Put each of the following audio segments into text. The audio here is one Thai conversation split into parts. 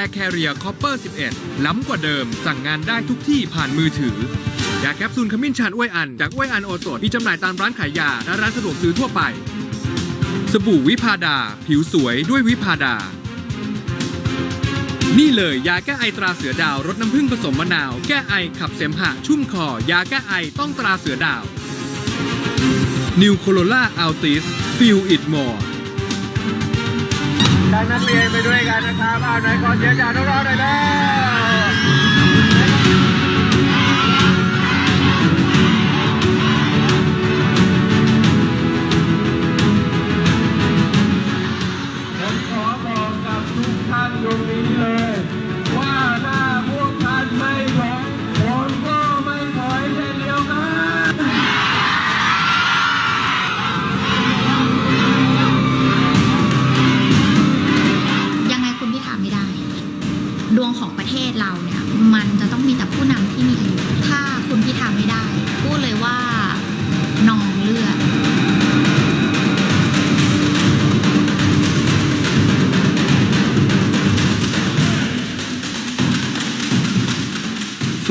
Air Carrier Copper 11 ล้ำกว่าเดิม สั่งงานได้ทุกที่ผ่านมือถือยาแคปซูลขมิ้นชันอ้วยอัน จากอ้วยอันโอสถมีจำหน่ายตามร้านขายยา และร้านสะดวกซื้อทั่วไป สบู่วิพาดา ผิวสวยด้วยวิพาดา นี่เลยยาแก้ไอตราเสือดาวรสน้ำผึ้งผสมมะนาว แก้ไอขับเสมหะชุ่มคอ ยาแก้ไอต้องตราเสือดาว New Corolla Altis Feel It More นักเรียนไปด้วยกันนะครับเอาไหนขอเสียงจากน้องๆหน่อยเล้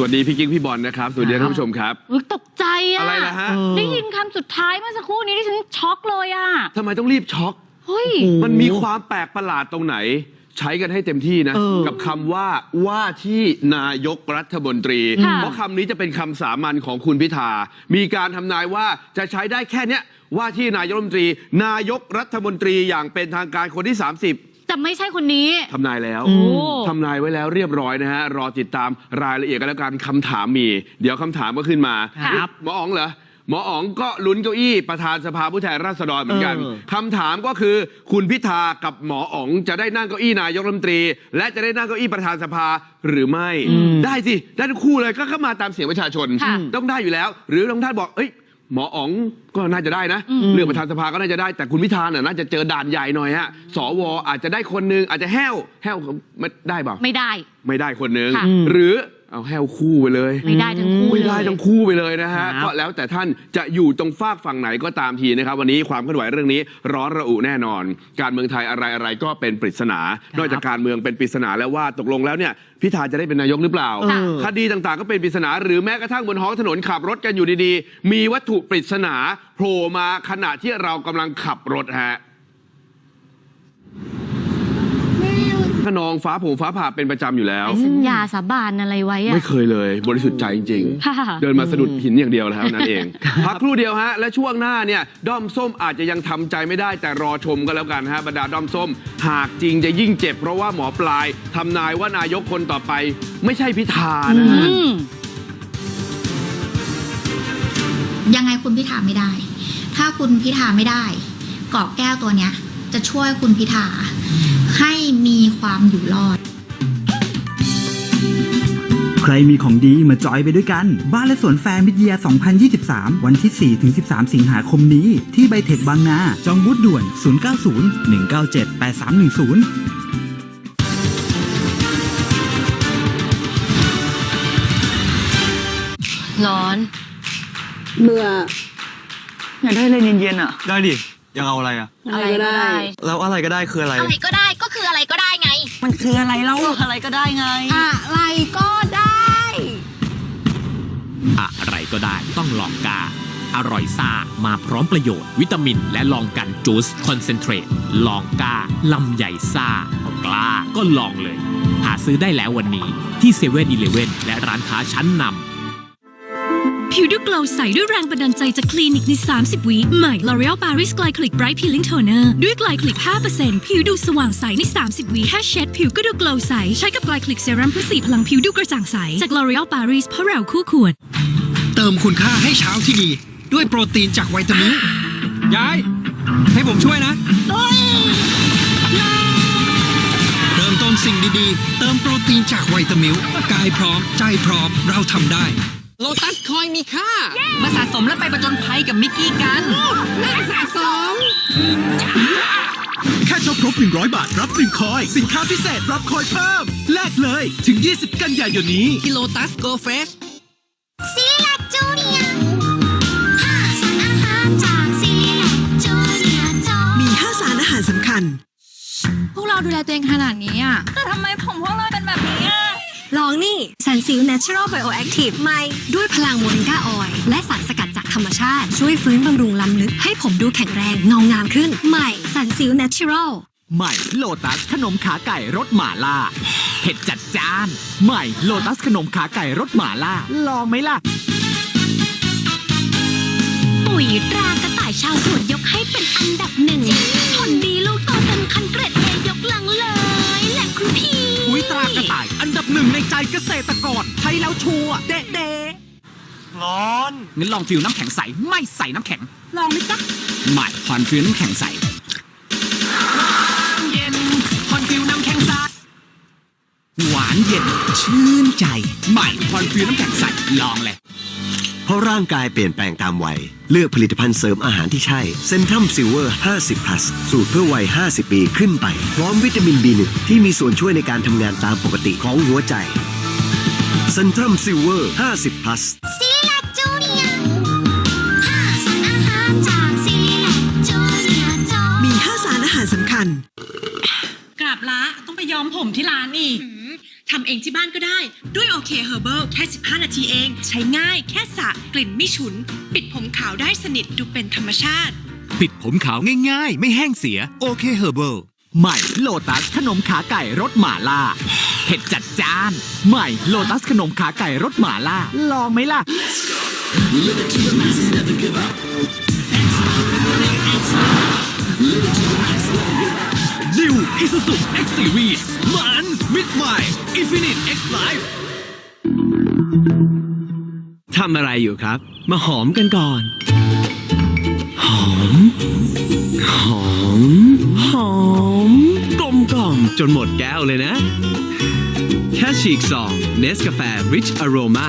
วัสดีพี่กิ๊กพี่บอลนะครับ สวัสดีท่านผู้ชมครับอุ๊ยตกใจอะอะไรล่ะฮะ ได้ยินคำสุดท้ายเมื่อสักครู่นี้ที่ฉันช็อกเลยอะทำไมต้องรีบช็อก เฮ้ย มันมีความแปลกประหลาดตรงไหน ใช้กันให้เต็มที่นะ กับคำว่าว่าที่นายกรัฐมนตรี ค่ะเพราะคำนี้จะเป็นคำสามัญของคุณพิธา มีการทำนายว่าจะใช้ได้แค่เนี้ยว่าที่นายกรัฐมนตรี นายกรัฐมนตรีอย่างเป็นทางการคนที่ 30 แต่ไม่ใช่คนนี้ ทำนายแล้วโอ้ ทำนายไว้แล้วเรียบร้อยนะฮะ รอติดตามรายละเอียดกันแล้วกันคำถามมี เดี๋ยวคำถามก็ขึ้นมาครับ หมออ๋องเหรอหมออ๋องก็ลุ้นเก้าอี้ประธานสภาผู้แทนราษฎรเหมือนกันเออ คำถามก็คือ คุณพิธากับหมออ๋องจะได้นั่งเก้าอี้นายกรัฐมนตรี และจะได้นั่งเก้าอี้ประธานสภาหรือไม่ ได้สิได้ทั้งคู่เลยก็เข้ามาตามเสียงประชาชนค่ะ ต้องได้อยู่แล้ว หรือบางท่านบอกเอ้ย หมออ๋องก็น่าจะได้นะอืมเรื่องประธานสภาก็น่าจะได้แต่คุณพิธาเนี่ยน่าจะเจอด่านใหญ่หน่อยฮะสวอาจจะได้คนหนึงอาจจะแห้วแห้วไม่ได้เปล่าไม่ได้ ไม่ได้คนหนึงค่ะหรือ เอาแห้วคู่ไปเลย ไม่ได้ทั้งคู่ไม่เลยได้ทั้งคู่ไปเลยนะฮะครับ ก็แล้วแต่ท่านจะอยู่ตรงฝากฝั่งไหนก็ตามทีนะครับ วันนี้ความเคลื่อนไหวเรื่องนี้ร้อนระอุแน่นอน การเมืองไทยอะไรอะไรก็เป็นปริศนา นอกจากการเมืองเป็นปริศนาแล้วว่าตกลงแล้วเนี่ยพิธาจะได้เป็นนายกหรือเปล่า ค่ะ คดีต่างๆก็เป็นปริศนา หรือแม้กระทั่งบนท้องถนนขับรถกันอยู่ดีๆ มีวัตถุปริศนาโผล่มาขณะที่เรากำลังขับรถฮะ ขนองฟ้าผงฟ้าผ่าเป็นประจำอยู่แล้วไอ้สัญญาสาบานอะไรไว้อะ ไม่เคยเลย บริสุทธิ์ใจจริง ค่ะ ๆ เดินมาสะดุดหินอย่างเดียวแล้วนั่นเอง พักครู่เดียวฮะ และช่วงหน้าเนี่ยด้อมส้มอาจจะยังทำใจไม่ได้แต่รอชมกันแล้วกันฮะบรรดาด้อมส้ม หากจริงจะยิ่งเจ็บ เพราะว่าหมอปลายทำนายว่านายกคนต่อไป ไม่ใช่พิธานะฮะ อืม ยังไงคุณพิธาไม่ได้ ถ้าคุณพิธาไม่ได้เกาะแก้วตัวเนี้ย จะช่วยคุณพิธา ให้มีความอยู่รอด ใครมีของดีมาจอยไปด้วยกัน บ้านและสวนแฟร์มิดเยียร์2023 วันที่ 4 ถึง 13 สิงหาคมนี้ ที่ไบเทคบางนา จองบูธด่วน 090 197 8310ร้อน เบื่ออยากได้อะไรเย็นๆอะ ได้ดิ ยังเอาอะไรอะอะไรก็ได้ แล้วอะไรก็ได้คืออะไร อะไรก็ได้ก็คืออะ ไรก็ได้ไง มันคืออะไรเล่าอะไรก็ได้ไง อะไรก็ได้ อะไรก็ได้ต้องลองกา อร่อยซ่ามาพร้อมประโยชน์ วิตามิน และลองกันจูสคอนเซนเทรตลองกาลำใหญ่ซ่ากล้าก็ลองเลย หาซื้อได้แล้ววันนี้ที่เซเว่นอีเลเว่นและร้านค้าชั้นนำ ผิวดูกลาวใสด้วยแรงบันดาลใจจากคลินิกใน 30 วิใหม่ L'Oreal Paris Glycolic Bright Peeling Toner ด้วย Glycolic 5%ผิวดูสว่างใสใน 30 วิแค่เช็ดผิวก็ดูกลาวใส ใช้กับ Glycolic Serum เพื่อสีพลังผิวดูกระจ่างใส จาก L'Oreal Paris เพราะเราคู่ควร เติมคุณค่าให้เช้าที่ดี ด้วยโปรตีนจากไวตามิลยาย ให้ผมช่วยนะเริ่มต้นสิ่งดีๆ เติมโปรตีนจากไวตามิลกายพร้อม ใจพร้อมเราทำได้ โลตัสคอยมีค่า มาสะสมและไปประจนภัยกับมิกกี้กันน่าสะสม แค่ช็อปครบ 100 บาทรับ 1 คอย สินค้าพิเศษรับคอยเพิ่ม แลกเลย ถึง 20 กันยายนนี้กิโลตัสโกเฟสซีแลกจูเนียห้าสารอาหารจากซีแลกจูเนียจอมี5สารอาหารสำคัญ พวกเราดูแลตัวเองขนาดนี้อะแต่ทำไมผมพวกเราเป็นแบบนี้อะ ลองนี่สันซิล Natural Bioactive ใหม่ด้วยพลังโมริงกาออยล์และสารสกัดจากธรรมชาติ ช่วยฟื้นบำรุงลำลึก ให้ผมดูแข็งแรงเงางามขึ้น ใหม่สันซิล Natural ใหม่โลตัสขนมขาไก่รสหม่าล่าเผ็ดจัดจ้าน ใหม่โลตัสขนมขาไก่รสหม่าล่าลองไหมล่ะ ปุ๋ยตรากระต่ายชาวสวนยกให้เป็นอันดับหนึ่งผลดีลูกโตเต็มคันเกรดเอยกลังเลยแหละคุณพี่ ในใจเกษตรกรใช้แล้วชัวร์เด๊ะเด๊ะร้อนงั้นลองฟิวน้ำแข็งใส ไม่ใส่น้ำแข็ง ลองไหมจ๊ะใหม่คอนฟิวน้ำแข็งใสเย็นคอนฟิวน้ำแข็งใส หวานเย็นชื่นใจ ใหม่คอนฟิวน้ำแข็งใส ลองเลย เพราะร่างกายเปลี่ยนแปลงตามวัย เลือกผลิตภัณฑ์เสริมอาหารที่ใช่เซนทรัมซิลเวอร์ 50 plus สูตรเพื่อวัย 50 ปีขึ้นไป พร้อมวิตามิน B1 ที่มีส่วนช่วยในการทำงานตามปกติของหัวใจเซนทรัมซิลเวอร์ 50 plus ซีแลกจูเนียห้าสารอาหารจากซีแลกจูเนียจอมี5สารอาหารสำคัญ กราบละต้องไปย้อมผมที่ร้านอีก ทำเองที่บ้านก็ได้ ด้วยโอเคเฮอร์เบิลแค่ 15 นาทีเอง ใช้ง่าย แค่สระกลิ่นไม่ฉุน ปิดผมขาวได้สนิทดูเป็นธรรมชาติ ปิดผมขาวง่ายๆ ไม่แห้งเสียโอเคเฮอร์เบิลใหม่โลตัสขนมขาไก่รสหม่าล่าเผ็ดจัดจ้าน ใหม่โลตัสขนมขาไก่รสหม่าล่าลองไหมล่ะดิวอิซูซุ X Series มัน มิดใหม่ Infinite X Life ทำอะไรอยู่ครับ มาหอมกันก่อน หอม หอม หอม กลมกล่อมจนหมดแก้วเลยนะ แค่ฉีกซองเนสกาแฟ Rich Aroma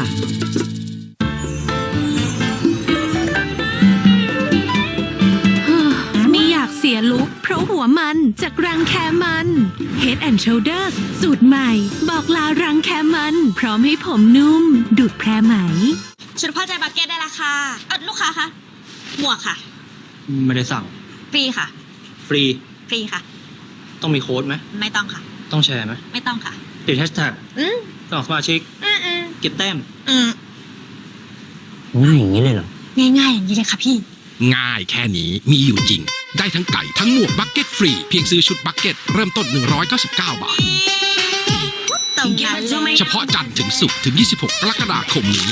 มันจากรังแคมัน Head and Shoulders สูตรใหม่ บอกลารังแคมัน พร้อมให้ผมนุ่ม ดูดแพรไหม ชุดพ่อใจบักเก็ตได้ราคาเออลูกค้าคะหมวกค่ะไม่ได้สั่ง ฟรีค่ะ ฟรี ฟรีค่ะ ต้องมีโค้ดไหม ไม่ต้องค่ะ ต้องแชร์ไหม ไม่ต้องค่ะ ติดแฮชแท็กอืมสมัครสมาชิก อืมอืมเก็บแต้ม อืมง่ายอย่างนี้เลยเหรอ ง่ายๆอย่างนี้เลยค่ะพี่ ง่ายแค่นี้มีอยู่จริง ได้ทั้งไก่ทั้งหมวกบักเก็ตฟรี เพียงซื้อชุดบักเก็ตเริ่มต้น 199 บาท ตรงนั้นเลย เฉพาะจันทร์ถึงศุกร์ถึง 26 กรกฎาคมนี้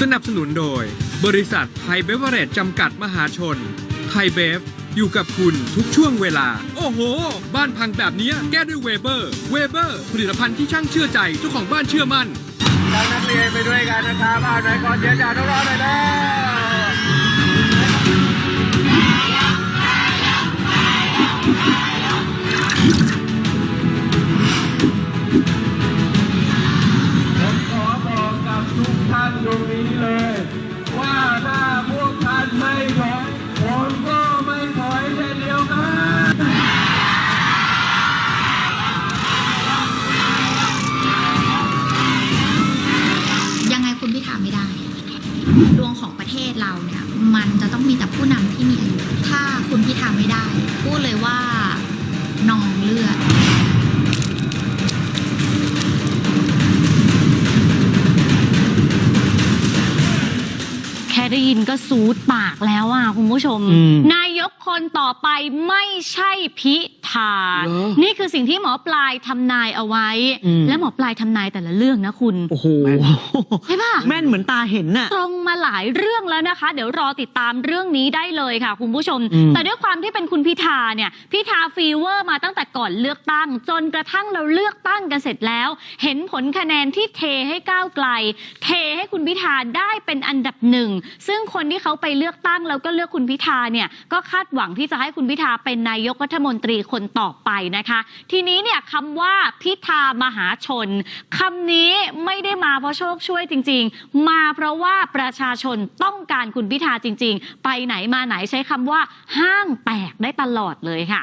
สนับสนุนโดย บริษัทไทยเบเวอเรจจำกัดมหาชน ไทยเบฟ อยู่กับคุณทุกช่วงเวลา โอ้โห บ้านพังแบบนี้แก้ด้วยเวเบอร์เวเบอร์ผลิตภัณฑ์ที่ช่างเชื่อใจเจ้าของบ้านเชื่อมั่นนักเรียนไปด้วยกันนะครับอ่านหน่อยก่อนเดี๋ยวจากน้องๆหน่อยแล้ว ดวงของประเทศเราเนี่ยมันจะต้องมีแต่ผู้นำที่มีอายุถ้าคุณพิธาไม่ได้ พูดเลยว่านองเลือดแค่ได้ยินก็ซูดปากแล้วอะคุณผู้ชมอืมนายกคนต่อไปไม่ใช่พิ ธาเหรอนี่คือสิ่งที่หมอปลายทำนายเอาไว้ อืม และหมอปลายทำนายแต่ละเรื่องนะคุณ โอ้โหใช่ป่ะ แม่นเหมือนตาเห็นน่ะ ตรงมาหลายเรื่องแล้วนะคะ เดี๋ยวรอติดตามเรื่องนี้ได้เลยค่ะ คุณผู้ชม อืม แต่ด้วยความที่เป็นคุณพิธาเนี่ยพิธาฟีเวอร์มาตั้งแต่ก่อนเลือกตั้ง จนกระทั่งเราเลือกตั้งกันเสร็จแล้ว เห็นผลคะแนนที่เทให้ก้าวไกล เทให้คุณพิธาได้เป็นอันดับหนึ่งซึ่งคนที่เขาไปเลือกตั้งแล้วก็เลือกคุณพิธาเนี่ยก็คาดหวังที่จะให้คุณพิธาเป็นนายกรัฐมนตรีคนต่อไปนะคะ ทีนี้เนี่ยคำว่าพิธามหาชนคำนี้ไม่ได้มาเพราะโชคช่วยจริง ๆ มาเพราะว่าประชาชนต้องการคุณพิธาจริง ๆ ไปไหนมาไหนใช้คำว่าห้างแตกได้ตลอดเลยค่ะ